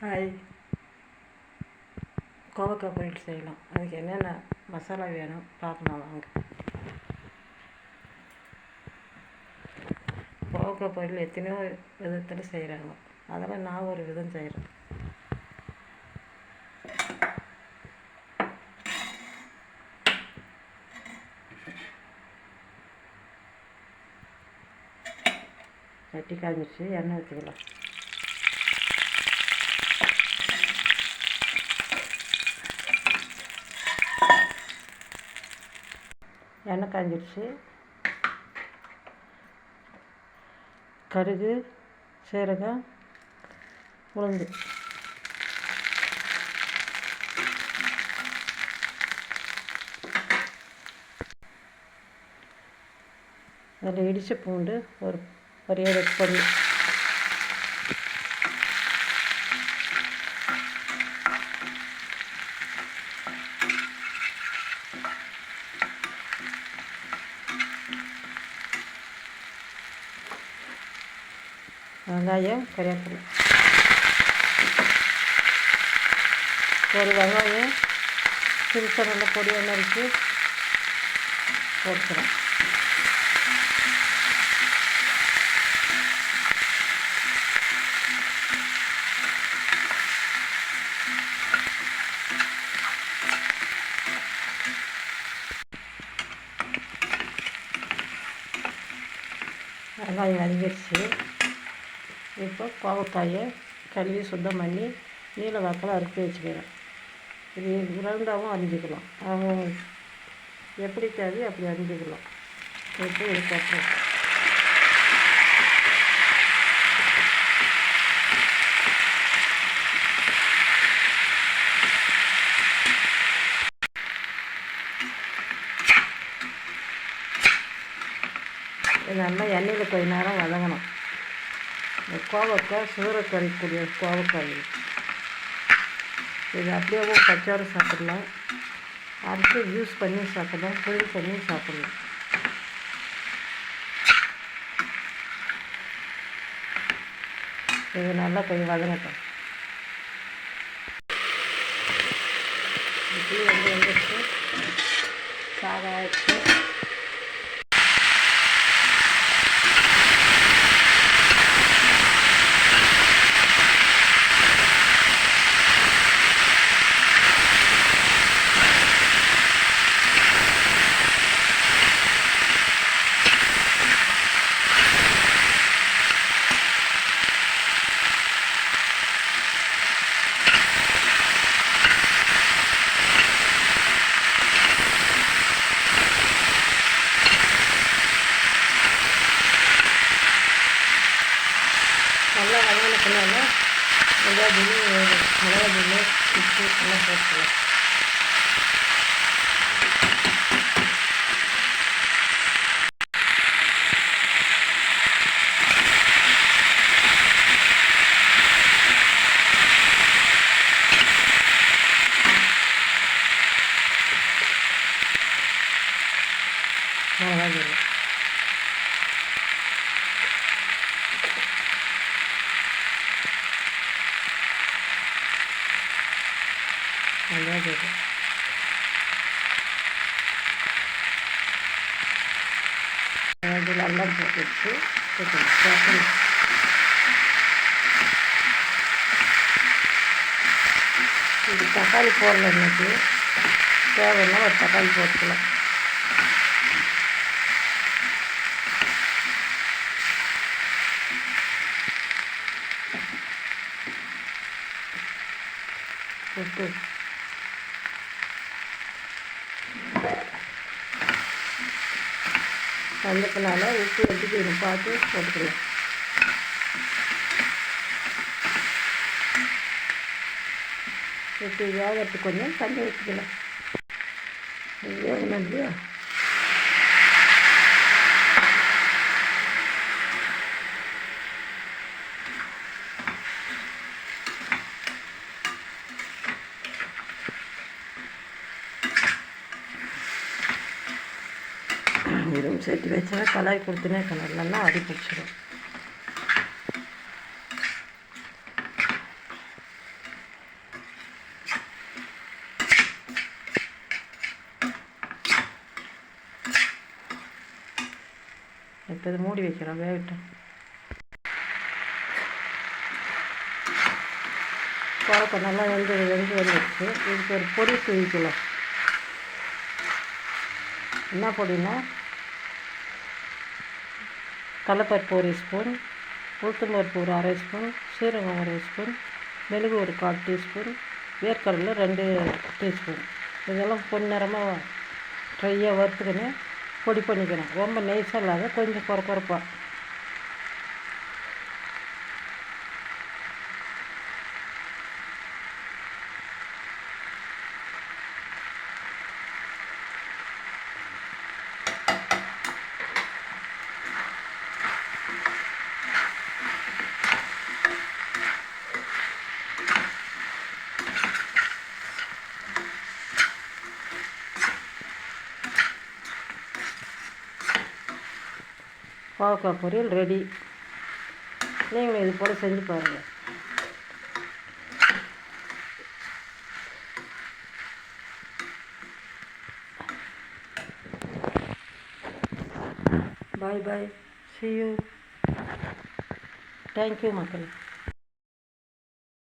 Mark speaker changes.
Speaker 1: Hi கோவக்காய் பொரியல் செய்யலாம். அதுக்கு என்னென்ன மசாலா வேணும்? பார்க்கலாம் வாங்க. கோவக்காய் பொரியல் எத்தனையோ விதத்தில் செய்கிறாங்க அதெல்லாம் நான் ஒரு விதம் செய்கிறேன் சட்டி காய்ஞ்சிச்சு எண்ணெய் ஊற்றிக்கலாம் எண்ணெய் காஞ்சிடுச்சு கருகு சீரகம் உளுந்து. அதில் இடித்த பூண்டு ஒரு ஒரு ஏழு பொருள் வெங்காயம் கறிவேப்பிலை ஒரு வெங்காயம் சிறுசை நல்ல பொடியாக நறுக்கி போட்டுக்கிறோம் வெங்காயம் வதங்கிடுச்சு இப்போ கோவக்காயை கழுவி சுத்தம் பண்ணி நீல வாக்கில் அறுத்து வச்சுக்கிறேன். இது ரெண்டாவும் அரிஞ்சிக்கலாம். எப்படி தேவையோ அப்படி அரிஞ்சிக்கலாம். இப்போ இது நல்லா எண்ணெயில் கொஞ்ச நேரம் வதங்கணும். இந்த கோவக்காய் சூறக்கறிக்கூடிய கோவக்காய். இது. இது அப்படியே பச்சோறு சாப்பிடலாம். அரைச்சி ஜூஸ் பண்ணி சாப்பிடலாம் பொரியல் பண்ணி சாப்பிடலாம். இது நல்லா கொஞ்சம் வதங்கட்டும். இப்படி வந்து வந்துடுச்சு சாதம் ஆயிடுச்சு. நல்லா வதங்கின பின்னால் வெங்காயம் மிளகா தூள் உப்பு எல்லாம் போட்டுக்கலாம் மிளகா தூள். நல்லா போதும் அது நல்லா போட்டு வச்சு போட்டுக்கணும். இது தக்காளி போடல இன்னைக்கு. தேவைன்னா ஒரு தக்காளி போட்டுக்கலாம். உப்பு வந்ததுனால உப்பு எடுத்துக்கணும் பார்த்து போட்டுக்கலாம் உப்பு வேகிறதுக்கு கொஞ்சம் தண்ணி ஊற்றிக்கலாம் வேகணும் இல்லையா? வெறும் சேர்த்து வச்சா கலர் கொடுத்துனே கலர் நல்லா அடி பிடிச்சிடும் இப்போ இதை மூடி வைக்கிறோம் வேகட்டும். குழப்பம் நல்லா வந்து வெந்து வந்துடுச்சு இதுக்கு ஒரு பொடி தூவிக்கலாம். என்ன பொடின்னா கடலப்பருப்பு ஒரு ஸ்பூன் உளுத்தம்பருப்பு ஒரு அரை ஸ்பூன் சீரகம் ஒரு ஸ்பூன் மிளகு ஒரு கால் டீஸ்பூன் வேர்க்கடலை ரெண்டு டீஸ்பூன். இதெல்லாம் பொன்னிறமாக ட்ரையாக வறுத்துக்கின்னு பொடி பண்ணிக்கணும். ரொம்ப நெய்ஸாக இல்லாத கொஞ்சம் குறை பாவக்காய் பொரியல் ரெடி நீங்களும் இது போல் செஞ்சு பாருங்கள் bye bye see you thank you மக்கள்.